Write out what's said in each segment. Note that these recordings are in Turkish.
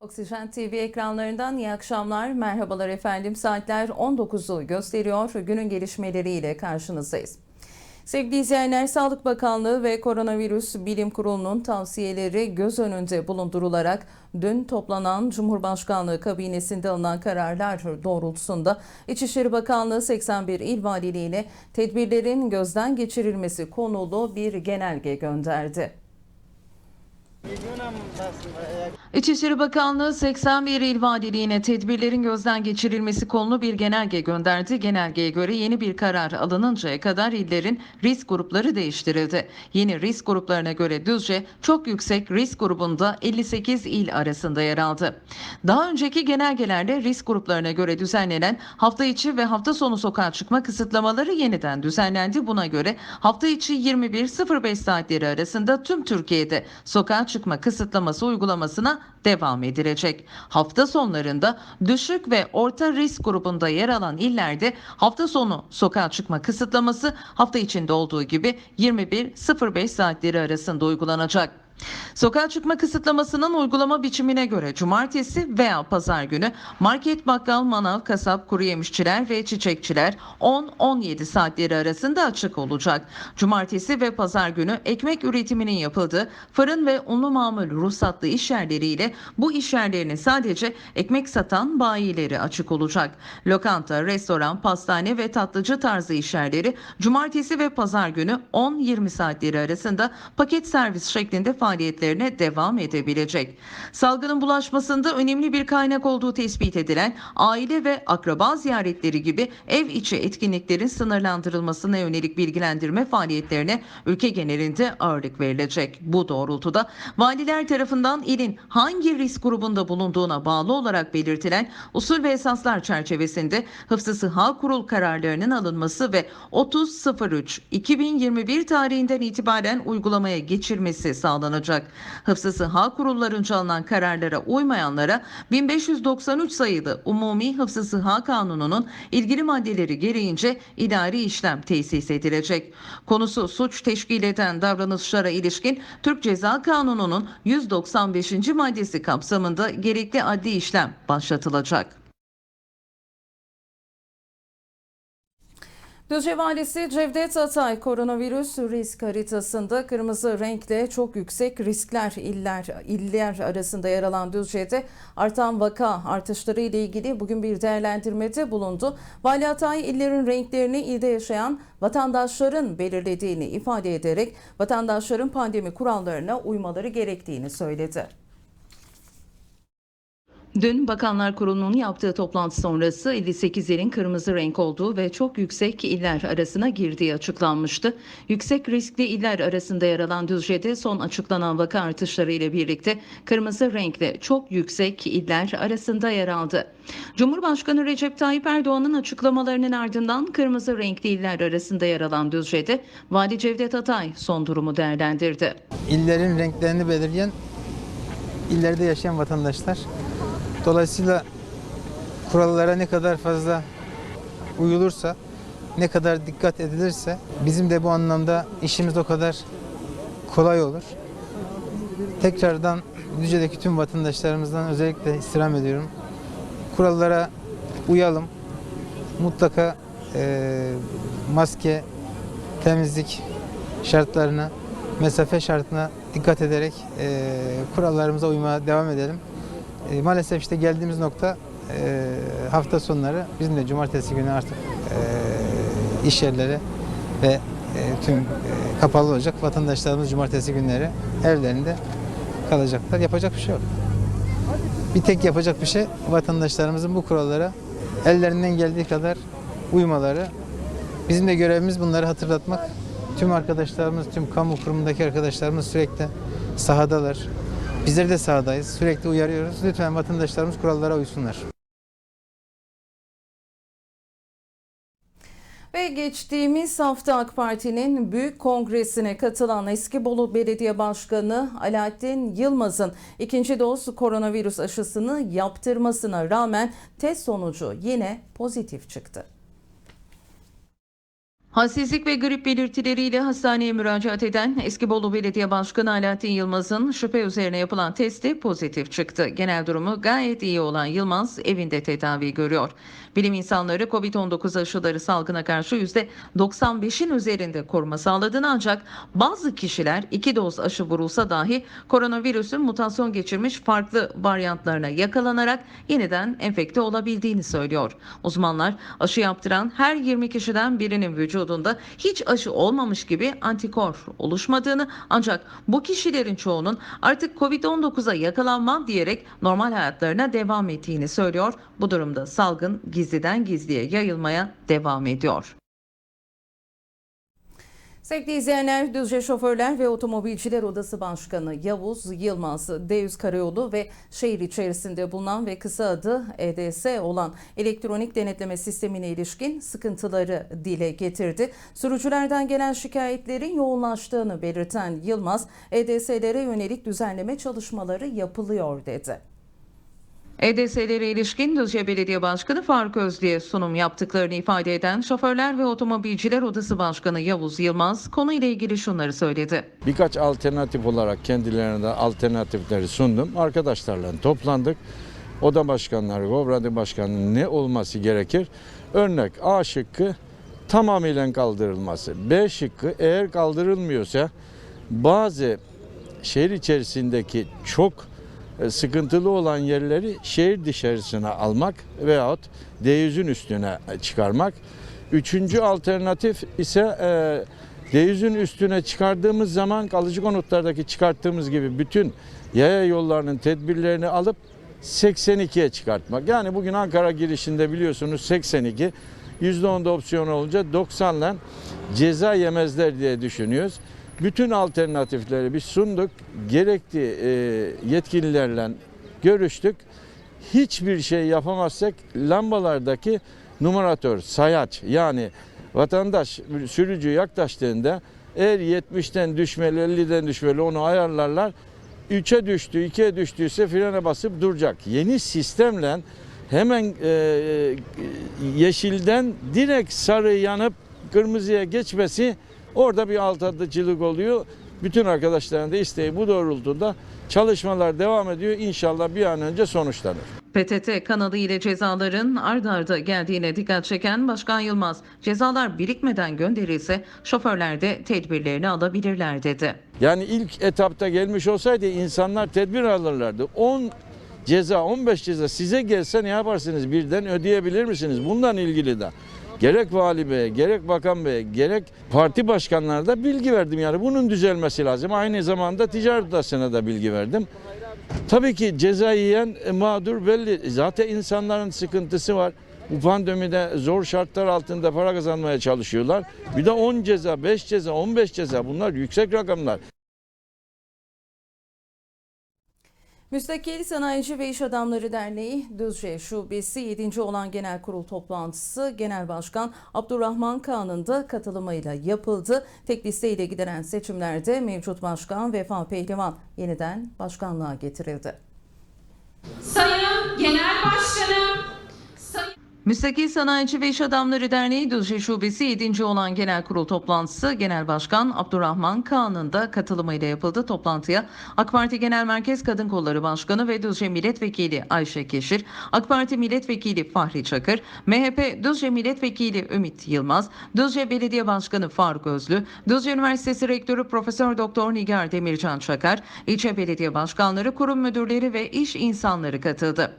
Oksijen TV ekranlarından iyi akşamlar. Merhabalar efendim. Saatler 19'u gösteriyor. Günün gelişmeleriyle karşınızdayız. Sevgili izleyenler, Sağlık Bakanlığı ve Koronavirüs Bilim Kurulu'nun tavsiyeleri göz önünde bulundurularak dün toplanan Cumhurbaşkanlığı kabinesinde alınan kararlar doğrultusunda İçişleri Bakanlığı 81 il valiliğine tedbirlerin gözden geçirilmesi konulu bir genelge gönderdi. İçişleri Bakanlığı 81 il valiliğine tedbirlerin gözden geçirilmesi konulu bir genelge gönderdi. Genelgeye göre yeni bir karar alınıncaya kadar illerin risk grupları değiştirildi. Yeni risk gruplarına göre Düzce çok yüksek risk grubunda 58 il arasında yer aldı. Daha önceki genelgelerde risk gruplarına göre düzenlenen hafta içi ve hafta sonu sokağa çıkma kısıtlamaları yeniden düzenlendi. Buna göre hafta içi 21.05 saatleri arasında tüm Türkiye'de sokağa çıkma kısıtlaması uygulamasına devam edilecek. Hafta sonlarında düşük ve orta risk grubunda yer alan illerde hafta sonu sokağa çıkma kısıtlaması hafta içinde olduğu gibi 21.05 saatleri arasında uygulanacak. Sokağa çıkma kısıtlamasının uygulama biçimine göre cumartesi veya pazar günü market, bakkal, manav, kasap, kuru yemişçiler ve çiçekçiler 10-17 saatleri arasında açık olacak. Cumartesi ve pazar günü ekmek üretiminin yapıldığı fırın ve unlu mamul ruhsatlı iş yerleriyle bu iş yerlerinin sadece ekmek satan bayileri açık olacak. Lokanta, restoran, pastane ve tatlıcı tarzı iş yerleri cumartesi ve pazar günü 10-20 saatleri arasında paket servis şeklinde faaliyetlerine devam edebilecek. Salgının bulaşmasında önemli bir kaynak olduğu tespit edilen aile ve akraba ziyaretleri gibi ev içi etkinliklerin sınırlandırılmasına yönelik bilgilendirme faaliyetlerine ülke genelinde ağırlık verilecek. Bu doğrultuda valiler tarafından ilin hangi risk grubunda bulunduğuna bağlı olarak belirtilen usul ve esaslar çerçevesinde Hıfzı Sıha Kurul kararlarının alınması ve 30.03.2021 tarihinden itibaren uygulamaya geçirmesi sağlanacak. Hıfzı Sıha Kurullarınca alınan kararlara uymayanlara 1593 sayılı Umumi Hıfzı Sıha Kanunu'nun ilgili maddeleri gereğince idari işlem tesis edilecek. Konusu suç teşkil eden davranışlara ilişkin Türk Ceza Kanunu'nun 195. maddesi kapsamında gerekli adli işlem başlatılacak. Düzce Valisi Cevdet Atay koronavirüs risk haritasında kırmızı renkle çok yüksek riskler iller iller arasında yer alan Düzce'de artan vaka artışları ile ilgili bugün bir değerlendirmede bulundu. Vali Atay illerin renklerini ilde yaşayan vatandaşların belirlediğini ifade ederek vatandaşların pandemi kurallarına uymaları gerektiğini söyledi. Dün Bakanlar Kurulu'nun yaptığı toplantı sonrası 58 ilin kırmızı renk olduğu ve çok yüksek iller arasına girdiği açıklanmıştı. Yüksek riskli iller arasında yer alan Düzce'de son açıklanan vaka artışları ile birlikte kırmızı renkle çok yüksek iller arasında yer aldı. Cumhurbaşkanı Recep Tayyip Erdoğan'ın açıklamalarının ardından kırmızı renkli iller arasında yer alan Düzce'de Vali Cevdet Atay son durumu değerlendirdi. illerin renklerini belirleyen illerde yaşayan vatandaşlar. Dolayısıyla kurallara ne kadar fazla uyulursa, ne kadar dikkat edilirse bizim de bu anlamda işimiz o kadar kolay olur. Tekrardan Düzce'deki tüm vatandaşlarımızdan özellikle istirham ediyorum. Kurallara uyalım. Mutlaka eee, maske, temizlik şartlarına, mesafe şartına dikkat ederek eee, kurallarımıza uymaya devam edelim. E, maalesef işte geldiğimiz nokta e, hafta sonları bizim de cumartesi günü artık e, iş yerleri ve e, tüm e, kapalı olacak. Vatandaşlarımız cumartesi günleri evlerinde kalacaklar. Yapacak bir şey yok. Bir tek yapacak bir şey vatandaşlarımızın bu kurallara ellerinden geldiği kadar uymaları. Bizim de görevimiz bunları hatırlatmak. Tüm arkadaşlarımız, tüm kamu kurumundaki arkadaşlarımız sürekli sahadalar. Bizler de sahadayız. Sürekli uyarıyoruz. Lütfen vatandaşlarımız kurallara uysunlar. Ve geçtiğimiz hafta AK Parti'nin büyük kongresine katılan eski Bolu Belediye Başkanı Alaaddin Yılmaz'ın ikinci doz koronavirüs aşısını yaptırmasına rağmen test sonucu yine pozitif çıktı. Halsizlik ve grip belirtileriyle hastaneye müracaat eden eski Bolu Belediye Başkanı Alaaddin Yılmaz'ın şüphe üzerine yapılan testi pozitif çıktı. Genel durumu gayet iyi olan Yılmaz evinde tedavi görüyor. Bilim insanları COVID-19 aşıları salgına karşı %95'in üzerinde koruma sağladığını ancak bazı kişiler iki doz aşı vurulsa dahi koronavirüsün mutasyon geçirmiş farklı varyantlarına yakalanarak yeniden enfekte olabildiğini söylüyor. Uzmanlar aşı yaptıran her 20 kişiden birinin vücudunda hiç aşı olmamış gibi antikor oluşmadığını ancak bu kişilerin çoğunun artık Covid-19'a yakalanmam diyerek normal hayatlarına devam ettiğini söylüyor. Bu durumda salgın gizliden gizliye yayılmaya devam ediyor. Sevgili izleyenler, Düzce Şoförler ve Otomobilciler Odası Başkanı Yavuz Yılmaz, D100 Karayolu ve şehir içerisinde bulunan ve kısa adı EDS olan elektronik denetleme sistemine ilişkin sıkıntıları dile getirdi. Sürücülerden gelen şikayetlerin yoğunlaştığını belirten Yılmaz, EDS'lere yönelik düzenleme çalışmaları yapılıyor dedi. EDS'lere ilişkin Düzce Belediye Başkanı Faruk Özlü'ye sunum yaptıklarını ifade eden Şoförler ve Otomobilciler Odası Başkanı Yavuz Yılmaz konuyla ilgili şunları söyledi. Birkaç alternatif olarak kendilerine de alternatifleri sundum. Arkadaşlarla toplandık. Oda başkanları, kooperatif başkanının ne olması gerekir? Örnek A şıkkı tamamıyla kaldırılması. B şıkkı eğer kaldırılmıyorsa bazı şehir içerisindeki çok sıkıntılı olan yerleri şehir dışarısına almak veyahut D100'ün üstüne çıkarmak. Üçüncü alternatif ise e, D100'ün üstüne çıkardığımız zaman kalıcı konutlardaki çıkarttığımız gibi bütün yaya yollarının tedbirlerini alıp 82'ye çıkartmak. Yani bugün Ankara girişinde biliyorsunuz 82, %10'da opsiyon olunca 90 ile ceza yemezler diye düşünüyoruz. Bütün alternatifleri biz sunduk. Gerekli e, yetkililerle görüştük. Hiçbir şey yapamazsak lambalardaki numaratör, sayaç yani vatandaş sürücü yaklaştığında eğer 70'ten düşmeli 50'den düşmeli onu ayarlarlar. 3'e düştü 2'ye düştüyse frene basıp duracak. Yeni sistemle hemen e, yeşilden direkt sarı yanıp kırmızıya geçmesi orada bir altıncılık oluyor. Bütün arkadaşların da isteği bu doğrultuda çalışmalar devam ediyor. İnşallah bir an önce sonuçlanır. PTT kanalı ile cezaların ard arda geldiğine dikkat çeken Başkan Yılmaz, cezalar birikmeden gönderilse şoförler de tedbirlerini alabilirler dedi. Yani ilk etapta gelmiş olsaydı insanlar tedbir alırlardı. 10 ceza, 15 ceza size gelse ne yaparsınız? Birden ödeyebilir misiniz? Bundan ilgili de gerek vali bey, gerek bakan bey, gerek parti başkanlarına da bilgi verdim. Yani bunun düzelmesi lazım. Aynı zamanda ticaret odasına da bilgi verdim. Tabii ki ceza yiyen e, mağdur belli. Zaten insanların sıkıntısı var. Bu pandemide zor şartlar altında para kazanmaya çalışıyorlar. Bir de 10 ceza, 5 ceza, 15 ceza bunlar yüksek rakamlar. Müstakil Sanayici ve İş Adamları Derneği Düzce Şubesi 7. olan genel kurul toplantısı Genel Başkan Abdurrahman Kağan'ın da katılımıyla yapıldı. Tek listeyle gideren seçimlerde mevcut başkan Vefa Pehlivan yeniden başkanlığa getirildi. Müstakil Sanayici ve İş Adamları Derneği Düzce Şubesi 7. olan genel kurul toplantısı Genel Başkan Abdurrahman Kağan'ın da katılımıyla yapıldı. Toplantıya AK Parti Genel Merkez Kadın Kolları Başkanı ve Düzce Milletvekili Ayşe Keşir, AK Parti Milletvekili Fahri Çakır, MHP Düzce Milletvekili Ümit Yılmaz, Düzce Belediye Başkanı Faruk Özlü, Düzce Üniversitesi Rektörü Profesör Doktor Nigar Demircan Çakar, ilçe belediye başkanları, kurum müdürleri ve iş insanları katıldı.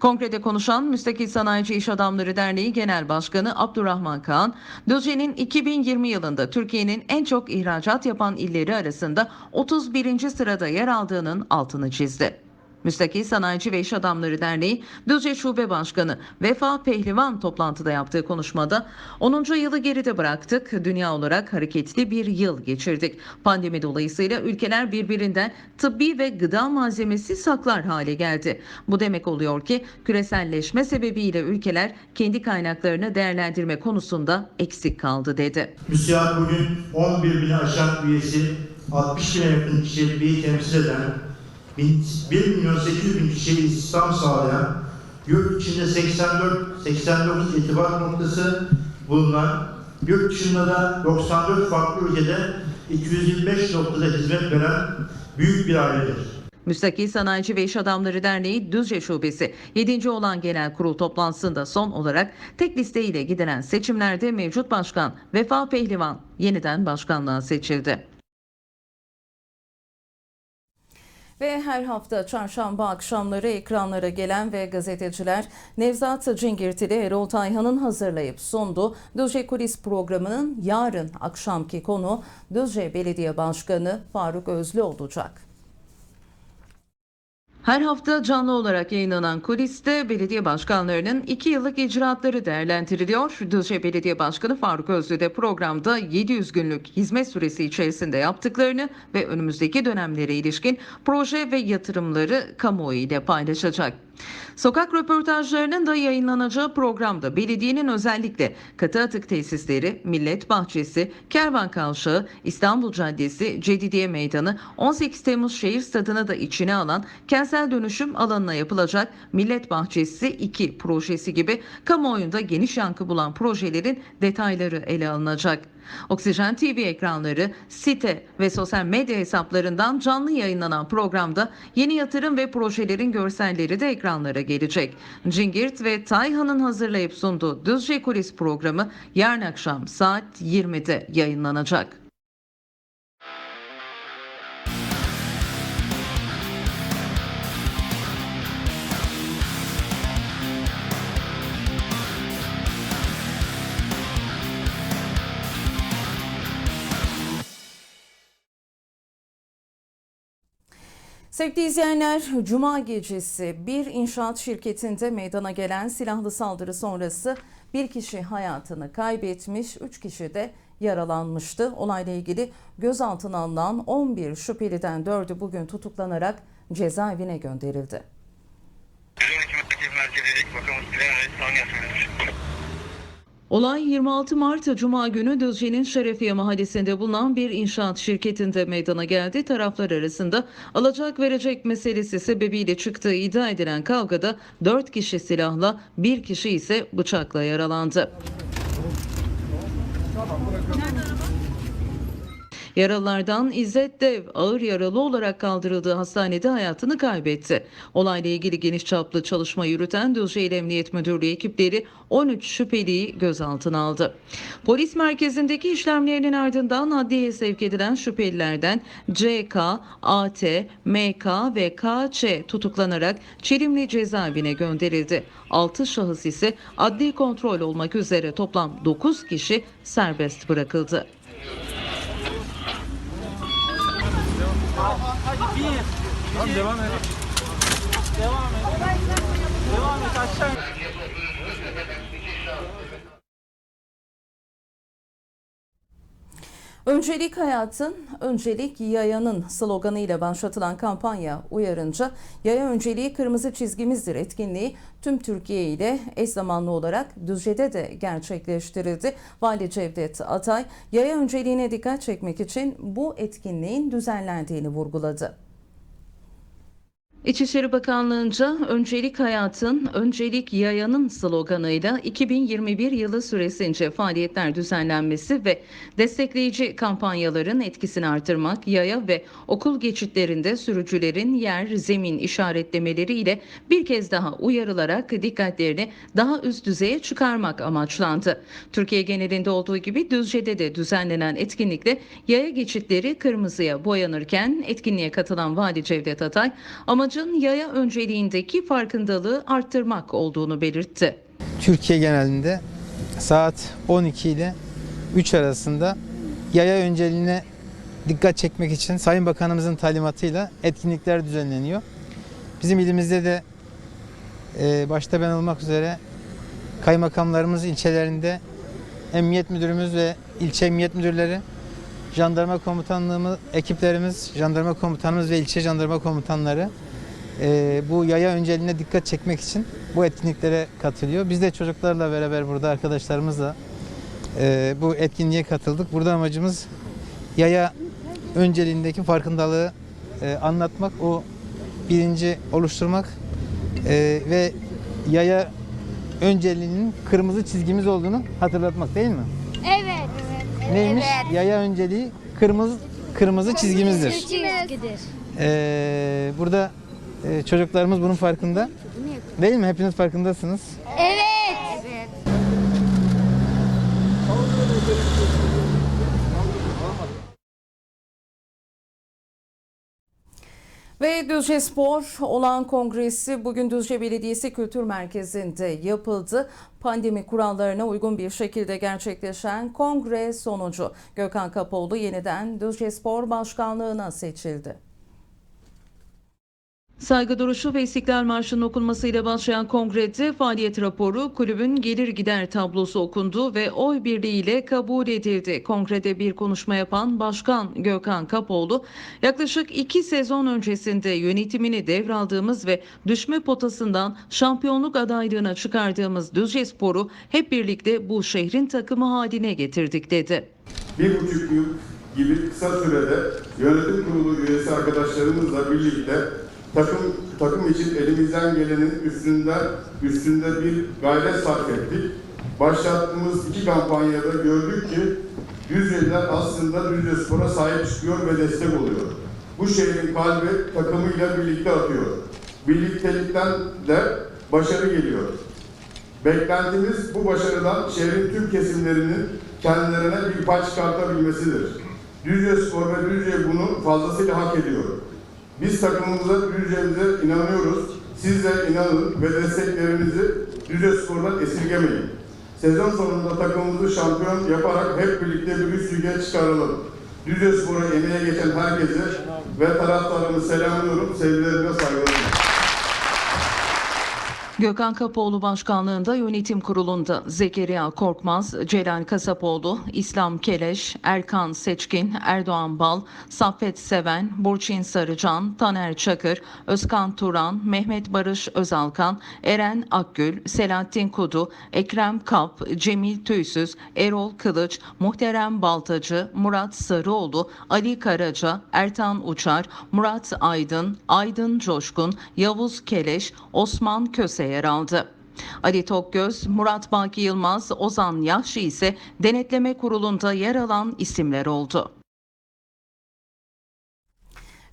Kongrede konuşan Müstakil Sanayici İş Adamları Derneği Genel Başkanı Abdurrahman Kaan, Düzce'nin 2020 yılında Türkiye'nin en çok ihracat yapan illeri arasında 31. sırada yer aldığının altını çizdi. Müstakil Sanayici ve İş Adamları Derneği Düzce Şube Başkanı Vefa Pehlivan toplantıda yaptığı konuşmada 10. yılı geride bıraktık. Dünya olarak hareketli bir yıl geçirdik. Pandemi dolayısıyla ülkeler birbirinden tıbbi ve gıda malzemesi saklar hale geldi. Bu demek oluyor ki küreselleşme sebebiyle ülkeler kendi kaynaklarını değerlendirme konusunda eksik kaldı dedi. TÜSİAD bugün 11 bini aşan üyesi, 60 bine yakın kişiyi temsil eden, 1 milyon 800 bin kişiye istihdam sağlayan, yurt içinde 84, 89 itibar noktası bulunan yurt dışında da 94 farklı ülkede 225 noktada hizmet veren büyük bir ailedir. Müstakil Sanayici ve İş Adamları Derneği Düzce Şubesi 7. olan genel kurul toplantısında son olarak tek listeyle gidilen seçimlerde mevcut başkan Vefa Pehlivan yeniden başkanlığa seçildi. Ve her hafta çarşamba akşamları ekranlara gelen ve gazeteciler Nevzat Cingirtili Erol Tayhan'ın hazırlayıp sunduğu Düzce Kulis programının yarın akşamki konu Düzce Belediye Başkanı Faruk Özlü olacak. Her hafta canlı olarak yayınlanan kuliste belediye başkanlarının 2 yıllık icraatları değerlendiriliyor. Düzce Belediye Başkanı Faruk Özlü de programda 700 günlük hizmet süresi içerisinde yaptıklarını ve önümüzdeki dönemlere ilişkin proje ve yatırımları kamuoyu ile paylaşacak. Sokak röportajlarının da yayınlanacağı programda belediyenin özellikle katı atık tesisleri, millet bahçesi, kervan kavşağı, İstanbul Caddesi, Cedidiye Meydanı, 18 Temmuz Şehir Stadı'nı da içine alan kentsel dönüşüm alanına yapılacak Millet Bahçesi 2 projesi gibi kamuoyunda geniş yankı bulan projelerin detayları ele alınacak. Oksijen TV ekranları, site ve sosyal medya hesaplarından canlı yayınlanan programda yeni yatırım ve projelerin görselleri de ekranlara gelecek. Cingirt ve Tayhan'ın hazırlayıp sunduğu Düzce Kulis programı yarın akşam saat 20'de yayınlanacak. Sevgili izleyenler, Cuma gecesi bir inşaat şirketinde meydana gelen silahlı saldırı sonrası bir kişi hayatını kaybetmiş, üç kişi de yaralanmıştı. Olayla ilgili gözaltına alınan 11 şüpheliden 4'ü bugün tutuklanarak cezaevine gönderildi. 112 merkez merkeziydik. Bakalım Sinan Saniye söylemiş. Olay 26 Mart Cuma günü Düzce'nin Şerefiye mahallesinde bulunan bir inşaat şirketinde meydana geldi. Taraflar arasında alacak verecek meselesi sebebiyle çıktığı iddia edilen kavgada 4 kişi silahla, bir kişi ise bıçakla yaralandı. Yaralılardan İzzet Dev ağır yaralı olarak kaldırıldığı hastanede hayatını kaybetti. Olayla ilgili geniş çaplı çalışma yürüten Düzce İl Emniyet Müdürlüğü ekipleri 13 şüpheliyi gözaltına aldı. Polis merkezindeki işlemlerinin ardından adliyeye sevk edilen şüphelilerden CK, AT, MK ve KÇ tutuklanarak Çelimli cezaevine gönderildi. 6 şahıs ise adli kontrol olmak üzere toplam 9 kişi serbest bırakıldı. Hadi bir. Tamam devam et. Devam et. Devam et aşağı. Öncelik hayatın, öncelik yayanın sloganıyla başlatılan kampanya uyarınca yaya önceliği kırmızı çizgimizdir etkinliği tüm Türkiye ile eş zamanlı olarak Düzce'de de gerçekleştirildi. Vali Cevdet Atay yaya önceliğine dikkat çekmek için bu etkinliğin düzenlendiğini vurguladı. İçişleri Bakanlığı'nca öncelik hayatın, öncelik yayanın sloganıyla 2021 yılı süresince faaliyetler düzenlenmesi ve destekleyici kampanyaların etkisini artırmak, yaya ve okul geçitlerinde sürücülerin yer, zemin işaretlemeleri ile bir kez daha uyarılarak dikkatlerini daha üst düzeye çıkarmak amaçlandı. Türkiye genelinde olduğu gibi Düzce'de de düzenlenen etkinlikte yaya geçitleri kırmızıya boyanırken etkinliğe katılan Vali Cevdet Atay amacın yaya önceliğindeki farkındalığı arttırmak olduğunu belirtti. Türkiye genelinde saat 12 ile 3 arasında yaya önceliğine dikkat çekmek için Sayın Bakanımızın talimatıyla etkinlikler düzenleniyor. Bizim ilimizde de e, başta ben olmak üzere kaymakamlarımız ilçelerinde emniyet müdürümüz ve ilçe emniyet müdürleri, jandarma komutanlığımız, ekiplerimiz, jandarma komutanımız ve ilçe jandarma komutanları e, bu yaya önceliğine dikkat çekmek için bu etkinliklere katılıyor. Biz de çocuklarla beraber burada arkadaşlarımızla e, bu etkinliğe katıldık. Burada amacımız yaya önceliğindeki farkındalığı e, anlatmak, o bilinci oluşturmak e, ve yaya önceliğinin kırmızı çizgimiz olduğunu hatırlatmak değil mi? Evet. neymiş? Evet. Yaya önceliği kırmızı kırmızı çizgimizdir. Çizgidir. Ee, burada e, çocuklarımız bunun farkında. Değil mi? Hepiniz farkındasınız. Evet. Evet. Ve Düzce Spor olan kongresi bugün Düzce Belediyesi Kültür Merkezi'nde yapıldı. Pandemi kurallarına uygun bir şekilde gerçekleşen kongre sonucu Gökhan Kapoğlu yeniden Düzce Spor Başkanlığı'na seçildi. Saygı duruşu ve İstiklal Marşı'nın okunmasıyla başlayan kongrede faaliyet raporu, kulübün gelir gider tablosu okundu ve oy birliğiyle kabul edildi. Kongrede bir konuşma yapan Başkan Gökhan Kapoğlu, yaklaşık iki sezon öncesinde yönetimini devraldığımız ve düşme potasından şampiyonluk adaylığına çıkardığımız Düzce Spor'u hep birlikte bu şehrin takımı haline getirdik dedi. bir buçuk yıl gibi kısa sürede yönetim kurulu üyesi arkadaşlarımızla birlikte takım takım için elimizden gelenin üstünde üstünde bir gayret sarf ettik. Başlattığımız iki kampanyada gördük ki Düzce'liler aslında Düzce Spor'a sahip çıkıyor ve destek oluyor. Bu şehrin kalbi takımıyla birlikte atıyor. Birliktelikten de başarı geliyor. Beklentimiz bu başarıdan şehrin tüm kesimlerinin kendilerine bir pay çıkartabilmesidir. Düzce Spor ve Düzce bunu fazlasıyla hak ediyor. Biz takımımıza, Düzce'mize inanıyoruz. Siz de inanın ve desteklerinizi Düzce Spor'dan esirgemeyin. Sezon sonunda takımımızı şampiyon yaparak hep birlikte bir üst lige çıkaralım. Düzce Spor'a emeğe geçen herkese ve taraftarımı selamlıyorum. Sevgilerimle saygılarımla. Gökhan Kapoğlu başkanlığında yönetim kurulunda. Zekeriya Korkmaz, Celal Kasapoğlu, İslam Keleş, Erkan Seçkin, Erdoğan Bal, Saffet Seven, Burçin Sarıcan, Taner Çakır, Özkan Turan, Mehmet Barış Özalkan, Eren Akgül, Selahattin Kudu, Ekrem Kap, Cemil Tüysüz, Erol Kılıç, Muhterem Baltacı, Murat Sarıoğlu, Ali Karaca, Ertan Uçar, Murat Aydın, Aydın Coşkun, Yavuz Keleş, Osman Köse yer aldı. Ali Tokgöz, Murat Baki Yılmaz, Ozan Yahşi ise denetleme kurulunda yer alan isimler oldu.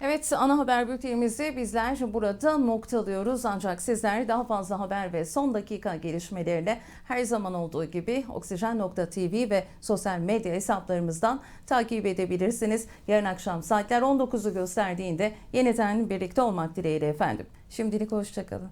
Evet ana haber bültenimizi bizler burada noktalıyoruz. Ancak sizler daha fazla haber ve son dakika gelişmelerine her zaman olduğu gibi oksijen.tv ve sosyal medya hesaplarımızdan takip edebilirsiniz. Yarın akşam saatler 19'u gösterdiğinde yeniden birlikte olmak dileğiyle efendim. Şimdilik hoşçakalın.